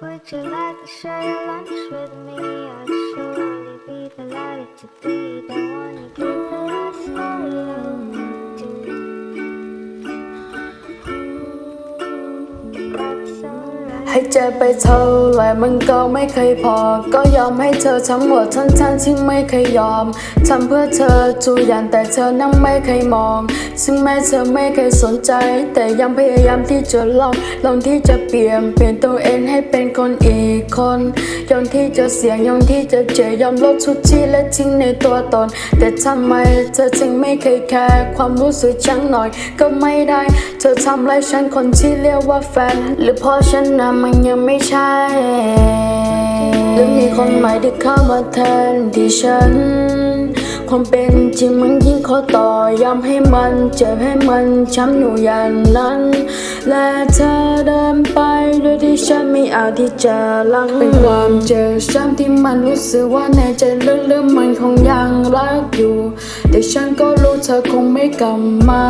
Would you like to share your lunch with me? I'd surely be delighted to be ให้เจไปเท่าไหร่มันก็ไม่เคยพอ ก็ยอมให้เธอทั้งหมดทั้งทั้งที่ไม่เคยยอมทำเพื่อเธอทุกอย่างแต่เธอนั้นไม่เคยมอง ซึ่งแม้เธอไม่เคยสนใจ แต่ยังพยายามที่จะลองลองที่จะเปลี่ยนเปลี่ยนตัวเองให้เป็นคนอีกคนยอมที่จะเสี่ยงยอมที่จะเจ็บยอมลดทุกที่และทิ้งในตัวตน แต่ทำไมเธอจึงไม่เคยแคร์ความรู้สึกฉันหน่อย ก็ไม่ได้ เธอทำร้ายฉันคนที่เรียกว่าแฟน หรือเพราะฉันนั้นมันยังไม่ใช่หรือมีคนใหม่ที่เข้ามาแทนที่ฉัน ความเป็นจริงมันยิ่งขอต่อย้ำให้มันเจ็บให้มันช้ำอยู่อย่างนั้น และเธอเดินไปโดยที่ฉันไม่อาจที่จะลังเป็นความเจ็บช้ำที่มันรู้สึกว่าในใจลึกๆมันคงยังรักอยู่ แต่ฉันก็รู้เธอคงไม่กลับมา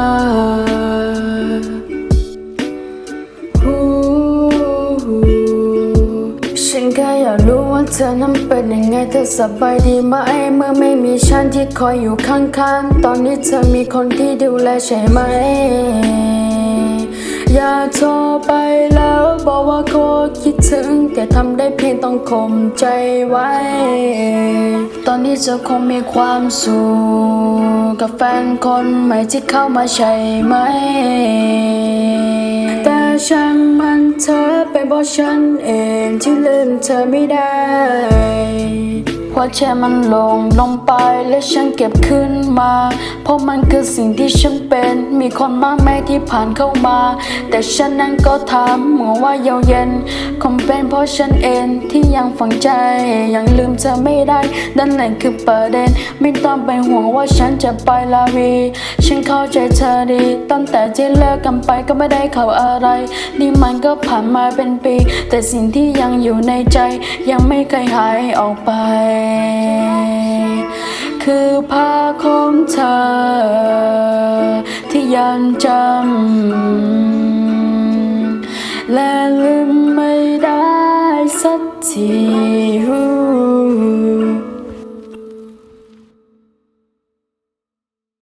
เธอนั้นเป็นยังไงเธอสบายดีไหมเมื่อไม่มีฉันที่คอยอยู่ข้างๆ ตอนนี้เธอมีคนที่ดูแลใช่ไหม อย่าโทรไปแล้วบอกว่าโคตรคิดถึง แต่ทำได้เพียงต้องข่มใจไว้ ตอนนี้เธอคงมีความสุขกับแฟนคนใหม่ที่เข้ามาใช่ไหม ช่างมันเธอเป็นเพราะฉันเองที่ลืมเธอไม่ได้ หัวใจมันลงลงไปและฉันเก็บขึ้นมา เพราะมันคือสิ่งที่ฉันเป็น มีคนมากมายที่ผ่านเข้ามา แต่ฉันนั้นก็ถามหมอว่าเยาเย็น คงเป็นเพราะฉันเองที่ยังฝังใจ ยังลืมเธอไม่ได้นั่นแหละคือประเด็น ไม่ต้องเป็นห่วงว่าฉันจะไปลาวี ฉันเข้าใจเธอดี ตั้งแต่ที่เลิกกันไปก็ไม่ได้เข่าอะไร นี่มันก็ผ่านมาเป็นปี แต่สิ่งที่ยังอยู่ในใจยังไม่เคยหายออกไป คือภาของเธอ ที่ยันจำและลืมไม่ได้สักที